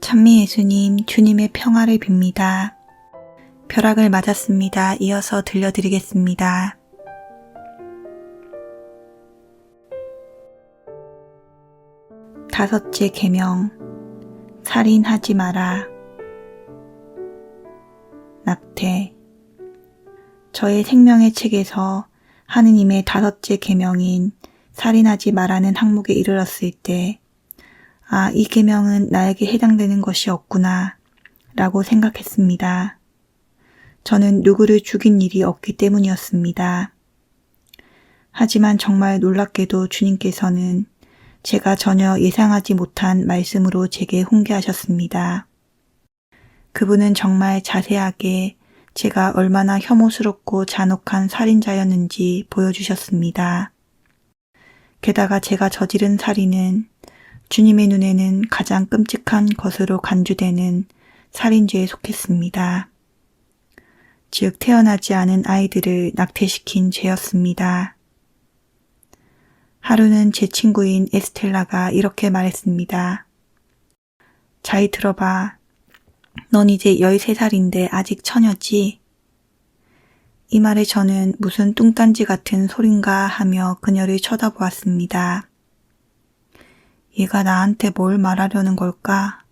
찬미 예수님, 주님의 평화를 빕니다. 벼락을 맞았습니다. 이어서 들려드리겠습니다. 다섯째 계명 살인하지 마라. 낙태 저의 생명의 책에서 하느님의 다섯째 계명인 살인하지 마라는 항목에 이르렀을 때 아, 이 계명은 나에게 해당되는 것이 없구나 라고 생각했습니다. 저는 누구를 죽인 일이 없기 때문이었습니다. 하지만 정말 놀랍게도 주님께서는 제가 전혀 예상하지 못한 말씀으로 제게 훈계하셨습니다. 그분은 정말 자세하게 제가 얼마나 혐오스럽고 잔혹한 살인자였는지 보여주셨습니다. 게다가 제가 저지른 살인은 주님의 눈에는 가장 끔찍한 것으로 간주되는 살인죄에 속했습니다. 즉, 태어나지 않은 아이들을 낙태시킨 죄였습니다. 하루는 제 친구인 에스텔라가 이렇게 말했습니다. 잘 들어봐. 넌 이제 13살인데 아직 처녀지? 이 말에 저는 무슨 뚱딴지 같은 소린가 하며 그녀를 쳐다보았습니다. 얘가 나한테 뭘 말하려는 걸까?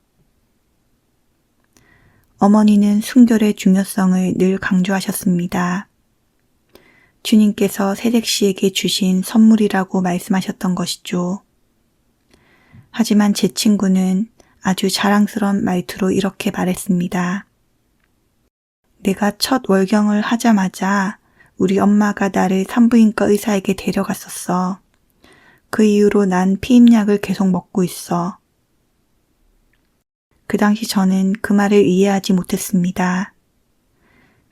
어머니는 순결의 중요성을 늘 강조하셨습니다. 주님께서 세댁 씨에게 주신 선물이라고 말씀하셨던 것이죠. 하지만 제 친구는 아주 자랑스러운 말투로 이렇게 말했습니다. 내가 첫 월경을 하자마자 우리 엄마가 나를 산부인과 의사에게 데려갔었어. 그 이후로 난 피임약을 계속 먹고 있어. 그 당시 저는 그 말을 이해하지 못했습니다.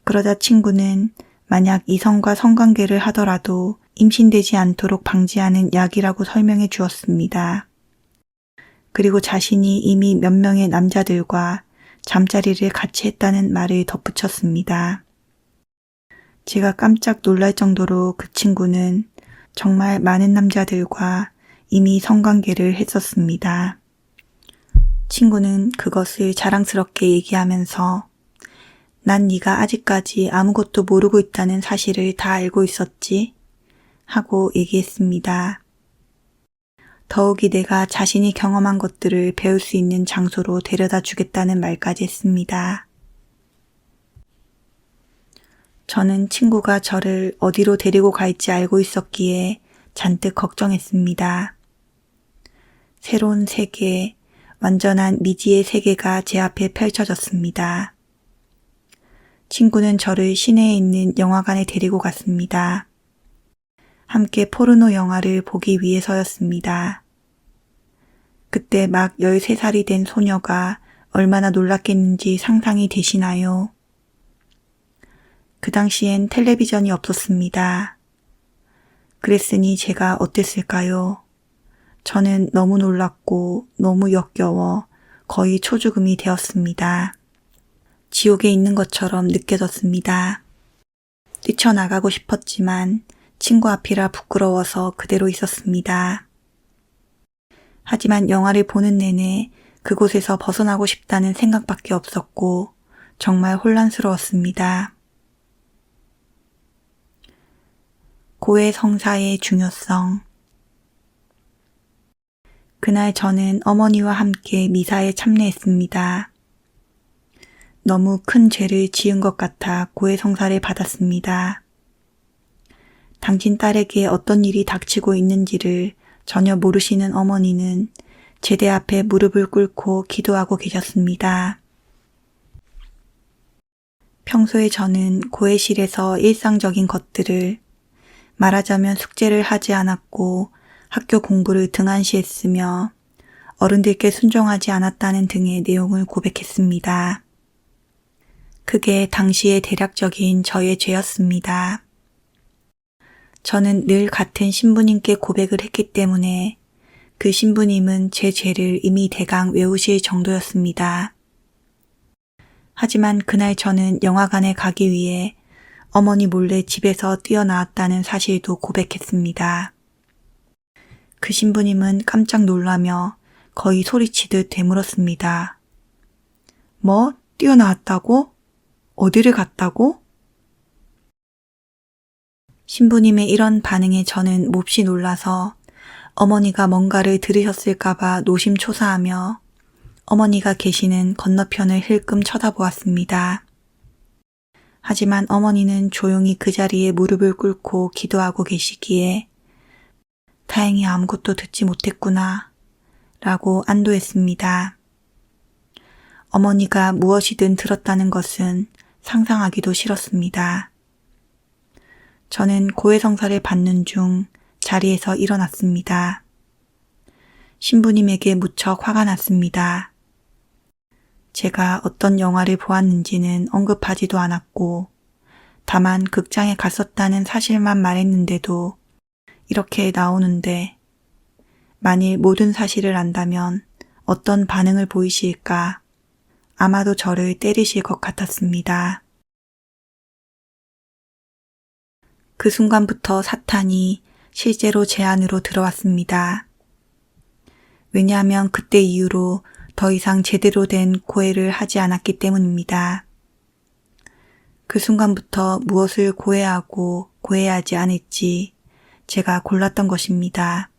그러자 친구는 만약 이성과 성관계를 하더라도 임신되지 않도록 방지하는 약이라고 설명해 주었습니다. 그리고 자신이 이미 몇 명의 남자들과 잠자리를 같이 했다는 말을 덧붙였습니다. 제가 깜짝 놀랄 정도로 그 친구는 정말 많은 남자들과 이미 성관계를 했었습니다. 친구는 그것을 자랑스럽게 얘기하면서 난 네가 아직까지 아무것도 모르고 있다는 사실을 다 알고 있었지? 하고 얘기했습니다. 더욱이 내가 자신이 경험한 것들을 배울 수 있는 장소로 데려다 주겠다는 말까지 했습니다. 저는 친구가 저를 어디로 데리고 갈지 알고 있었기에 잔뜩 걱정했습니다. 새로운 세계, 완전한 미지의 세계가 제 앞에 펼쳐졌습니다. 친구는 저를 시내에 있는 영화관에 데리고 갔습니다. 함께 포르노 영화를 보기 위해서였습니다. 그때 막 13살이 된 소녀가 얼마나 놀랐겠는지 상상이 되시나요? 그 당시엔 텔레비전이 없었습니다. 그랬으니 제가 어땠을까요? 저는 너무 놀랐고 너무 역겨워 거의 초죽음이 되었습니다. 지옥에 있는 것처럼 느껴졌습니다. 뛰쳐나가고 싶었지만 친구 앞이라 부끄러워서 그대로 있었습니다. 하지만 영화를 보는 내내 그곳에서 벗어나고 싶다는 생각밖에 없었고 정말 혼란스러웠습니다. 고해 성사의 중요성 그날 저는 어머니와 함께 미사에 참여했습니다. 너무 큰 죄를 지은 것 같아 고해 성사를 받았습니다. 당신 딸에게 어떤 일이 닥치고 있는지를 전혀 모르시는 어머니는 제대 앞에 무릎을 꿇고 기도하고 계셨습니다. 평소에 저는 고해실에서 일상적인 것들을 말하자면 숙제를 하지 않았고 학교 공부를 등한시했으며 어른들께 순종하지 않았다는 등의 내용을 고백했습니다. 그게 당시의 대략적인 저의 죄였습니다. 저는 늘 같은 신부님께 고백을 했기 때문에 그 신부님은 제 죄를 이미 대강 외우실 정도였습니다. 하지만 그날 저는 영화관에 가기 위해 어머니 몰래 집에서 뛰어나왔다는 사실도 고백했습니다. 그 신부님은 깜짝 놀라며 거의 소리치듯 되물었습니다. 뭐? 뛰어나왔다고? 어디를 갔다고? 신부님의 이런 반응에 저는 몹시 놀라서 어머니가 뭔가를 들으셨을까봐 노심초사하며 어머니가 계시는 건너편을 힐끔 쳐다보았습니다. 하지만 어머니는 조용히 그 자리에 무릎을 꿇고 기도하고 계시기에 다행히 아무것도 듣지 못했구나 라고 안도했습니다. 어머니가 무엇이든 들었다는 것은 상상하기도 싫었습니다. 저는 고해성사를 받는 중 자리에서 일어났습니다. 신부님에게 무척 화가 났습니다. 제가 어떤 영화를 보았는지는 언급하지도 않았고, 다만 극장에 갔었다는 사실만 말했는데도 이렇게 나오는데, 만일 모든 사실을 안다면 어떤 반응을 보이실까 아마도 저를 때리실 것 같았습니다. 그 순간부터 사탄이 실제로 제 안으로 들어왔습니다. 왜냐하면 그때 이후로 더 이상 제대로 된 고해를 하지 않았기 때문입니다. 그 순간부터 무엇을 고해하고 고해하지 않을지 제가 골랐던 것입니다.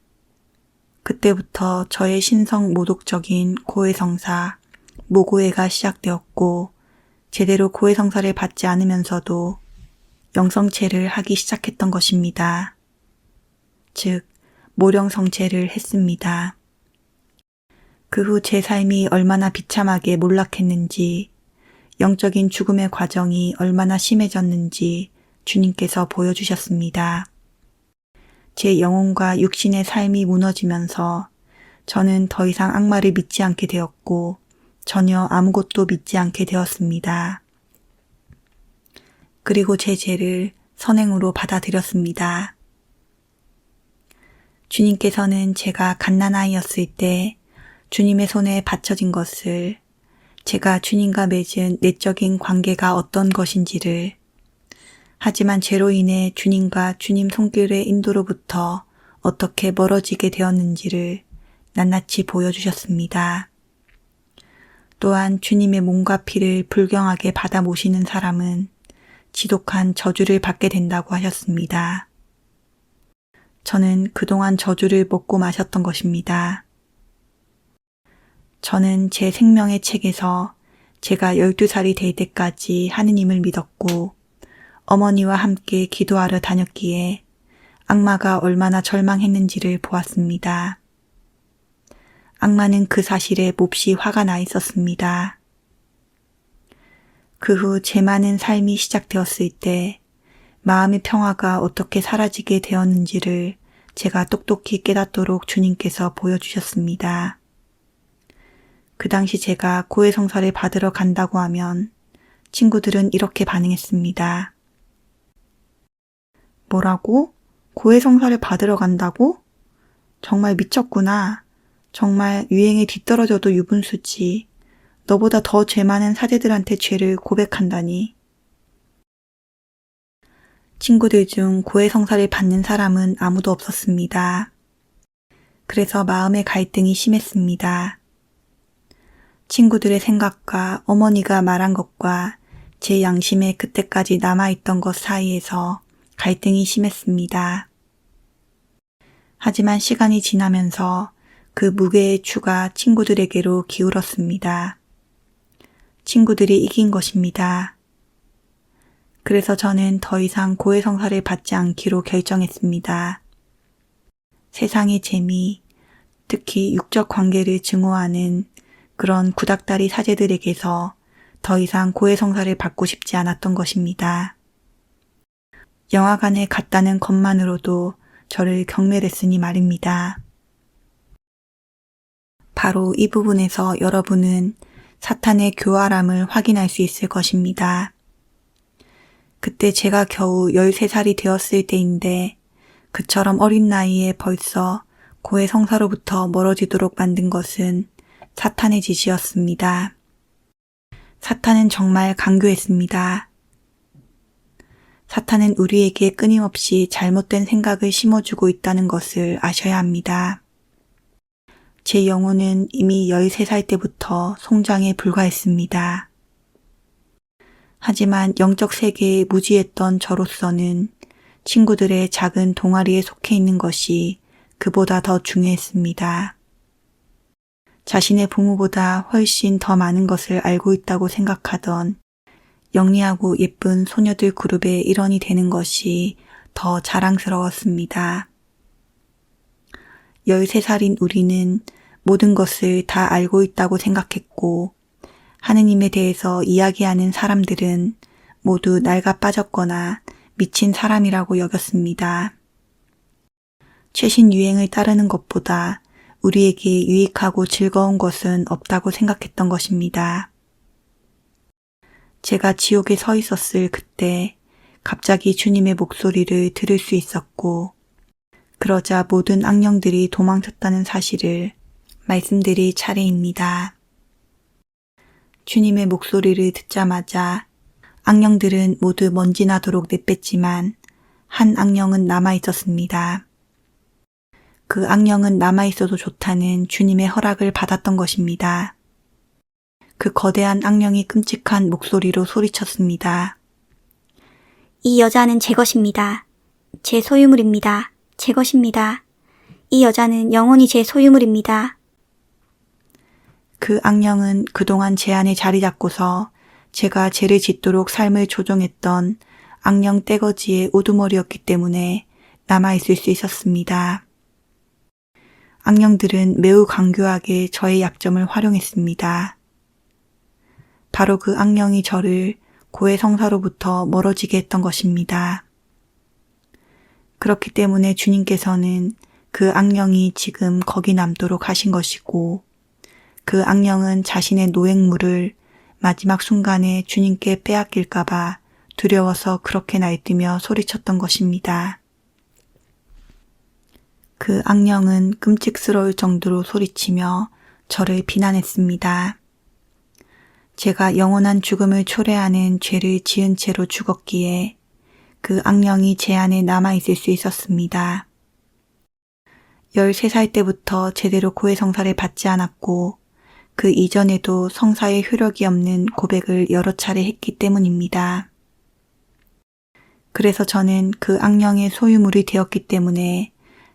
그때부터 저의 신성 모독적인 고해성사, 모고해가 시작되었고, 제대로 고해성사를 받지 않으면서도 영성체를 하기 시작했던 것입니다. 즉, 모령성체를 했습니다. 그 후 제 삶이 얼마나 비참하게 몰락했는지, 영적인 죽음의 과정이 얼마나 심해졌는지 주님께서 보여주셨습니다. 제 영혼과 육신의 삶이 무너지면서 저는 더 이상 악마를 믿지 않게 되었고 전혀 아무것도 믿지 않게 되었습니다. 그리고 제 죄를 선행으로 받아들였습니다. 주님께서는 제가 갓난아이였을 때 주님의 손에 받쳐진 것을 제가 주님과 맺은 내적인 관계가 어떤 것인지를 하지만 죄로 인해 주님과 주님 손길의 인도로부터 어떻게 멀어지게 되었는지를 낱낱이 보여주셨습니다. 또한 주님의 몸과 피를 불경하게 받아 모시는 사람은 지독한 저주를 받게 된다고 하셨습니다. 저는 그동안 저주를 먹고 마셨던 것입니다. 저는 제 생명의 책에서 제가 12살이 될 때까지 하느님을 믿었고 어머니와 함께 기도하러 다녔기에 악마가 얼마나 절망했는지를 보았습니다. 악마는 그 사실에 몹시 화가 나 있었습니다. 그 후 제 많은 삶이 시작되었을 때 마음의 평화가 어떻게 사라지게 되었는지를 제가 똑똑히 깨닫도록 주님께서 보여주셨습니다. 그 당시 제가 고해성사를 받으러 간다고 하면 친구들은 이렇게 반응했습니다. 뭐라고? 고해성사를 받으러 간다고? 정말 미쳤구나. 정말 유행에 뒤떨어져도 유분수지. 너보다 더 죄 많은 사제들한테 죄를 고백한다니. 친구들 중 고해성사를 받는 사람은 아무도 없었습니다. 그래서 마음의 갈등이 심했습니다. 친구들의 생각과 어머니가 말한 것과 제 양심에 그때까지 남아있던 것 사이에서 갈등이 심했습니다. 하지만 시간이 지나면서 그 무게의 추가 친구들에게로 기울었습니다. 친구들이 이긴 것입니다. 그래서 저는 더 이상 고해성사를 받지 않기로 결정했습니다. 세상의 재미, 특히 육적 관계를 증오하는 그런 구닥다리 사제들에게서 더 이상 고해성사를 받고 싶지 않았던 것입니다. 영화관에 갔다는 것만으로도 저를 경멸했으니 말입니다. 바로 이 부분에서 여러분은 사탄의 교활함을 확인할 수 있을 것입니다. 그때 제가 겨우 13살이 되었을 때인데 그처럼 어린 나이에 벌써 고해 성사로부터 멀어지도록 만든 것은 사탄의 짓이었습니다. 사탄은 정말 강교했습니다. 사탄은 우리에게 끊임없이 잘못된 생각을 심어주고 있다는 것을 아셔야 합니다. 제 영혼은 이미 13살 때부터 송장에 불과했습니다. 하지만 영적 세계에 무지했던 저로서는 친구들의 작은 동아리에 속해 있는 것이 그보다 더 중요했습니다. 자신의 부모보다 훨씬 더 많은 것을 알고 있다고 생각하던 영리하고 예쁜 소녀들 그룹의 일원이 되는 것이 더 자랑스러웠습니다. 13살인 우리는 모든 것을 다 알고 있다고 생각했고, 하느님에 대해서 이야기하는 사람들은 모두 낡아 빠졌거나 미친 사람이라고 여겼습니다. 최신 유행을 따르는 것보다 우리에게 유익하고 즐거운 것은 없다고 생각했던 것입니다. 제가 지옥에 서 있었을 그때 갑자기 주님의 목소리를 들을 수 있었고, 그러자 모든 악령들이 도망쳤다는 사실을 말씀드릴 차례입니다. 주님의 목소리를 듣자마자 악령들은 모두 먼지 나도록 내뺐지만 한 악령은 남아 있었습니다. 그 악령은 남아 있어도 좋다는 주님의 허락을 받았던 것입니다. 그 거대한 악령이 끔찍한 목소리로 소리쳤습니다. 이 여자는 제 것입니다. 제 소유물입니다. 제 것입니다. 이 여자는 영원히 제 소유물입니다. 그 악령은 그동안 제 안에 자리 잡고서 제가 죄를 짓도록 삶을 조종했던 악령 떼거지의 우두머리였기 때문에 남아있을 수 있었습니다. 악령들은 매우 강교하게 저의 약점을 활용했습니다. 바로 그 악령이 저를 고해 성사로부터 멀어지게 했던 것입니다. 그렇기 때문에 주님께서는 그 악령이 지금 거기 남도록 하신 것이고, 그 악령은 자신의 노획물을 마지막 순간에 주님께 빼앗길까봐 두려워서 그렇게 날뛰며 소리쳤던 것입니다. 그 악령은 끔찍스러울 정도로 소리치며 저를 비난했습니다. 제가 영원한 죽음을 초래하는 죄를 지은 채로 죽었기에 그 악령이 제 안에 남아있을 수 있었습니다. 13살 때부터 제대로 고해 성사를 받지 않았고 그 이전에도 성사의 효력이 없는 고백을 여러 차례 했기 때문입니다. 그래서 저는 그 악령의 소유물이 되었기 때문에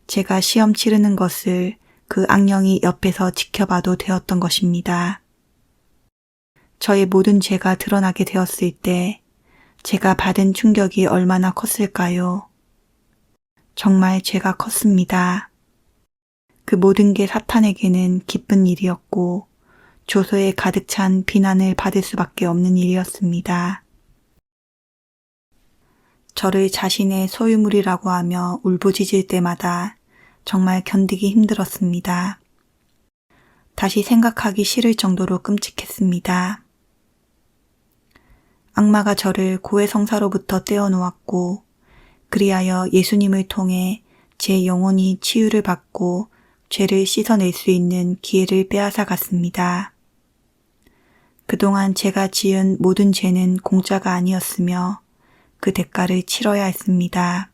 제가 시험 치르는 것을 그 악령이 옆에서 지켜봐도 되었던 것입니다. 저의 모든 죄가 드러나게 되었을 때 제가 받은 충격이 얼마나 컸을까요? 정말 죄가 컸습니다. 그 모든 게 사탄에게는 기쁜 일이었고 조소에 가득 찬 비난을 받을 수밖에 없는 일이었습니다. 저를 자신의 소유물이라고 하며 울부짖을 때마다 정말 견디기 힘들었습니다. 다시 생각하기 싫을 정도로 끔찍했습니다. 악마가 저를 고해 성사로부터 떼어놓았고, 그리하여 예수님을 통해 제 영혼이 치유를 받고 죄를 씻어낼 수 있는 기회를 빼앗아 갔습니다. 그동안 제가 지은 모든 죄는 공짜가 아니었으며 그 대가를 치러야 했습니다.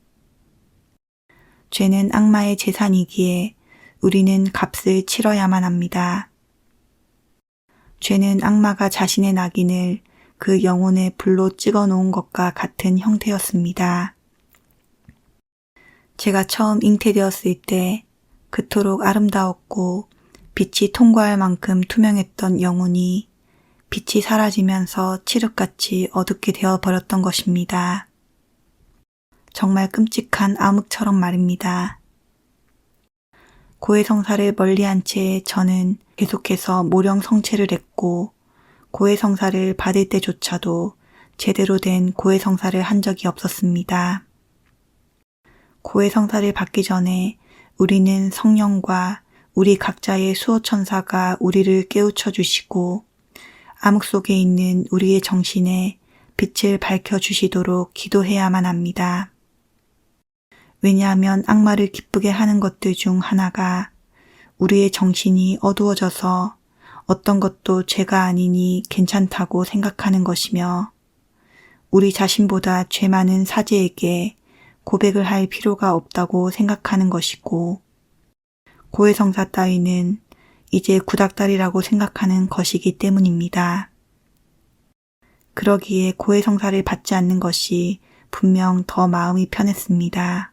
죄는 악마의 재산이기에 우리는 값을 치러야만 합니다. 죄는 악마가 자신의 낙인을 그 영혼의 불로 찍어 놓은 것과 같은 형태였습니다. 제가 처음 잉태되었을 때 그토록 아름다웠고 빛이 통과할 만큼 투명했던 영혼이 빛이 사라지면서 칠흑같이 어둡게 되어 버렸던 것입니다. 정말 끔찍한 암흑처럼 말입니다. 고해 성사를 멀리한 채 저는 계속해서 모령 성체를 했고 고해 성사를 받을 때조차도 제대로 된 고해 성사를 한 적이 없었습니다. 고해 성사를 받기 전에 우리는 성령과 우리 각자의 수호천사가 우리를 깨우쳐 주시고 암흑 속에 있는 우리의 정신에 빛을 밝혀 주시도록 기도해야만 합니다. 왜냐하면 악마를 기쁘게 하는 것들 중 하나가 우리의 정신이 어두워져서 어떤 것도 죄가 아니니 괜찮다고 생각하는 것이며 우리 자신보다 죄 많은 사제에게 고백을 할 필요가 없다고 생각하는 것이고 고해성사 따위는 이제 구닥다리라고 생각하는 것이기 때문입니다. 그러기에 고해성사를 받지 않는 것이 분명 더 마음이 편했습니다.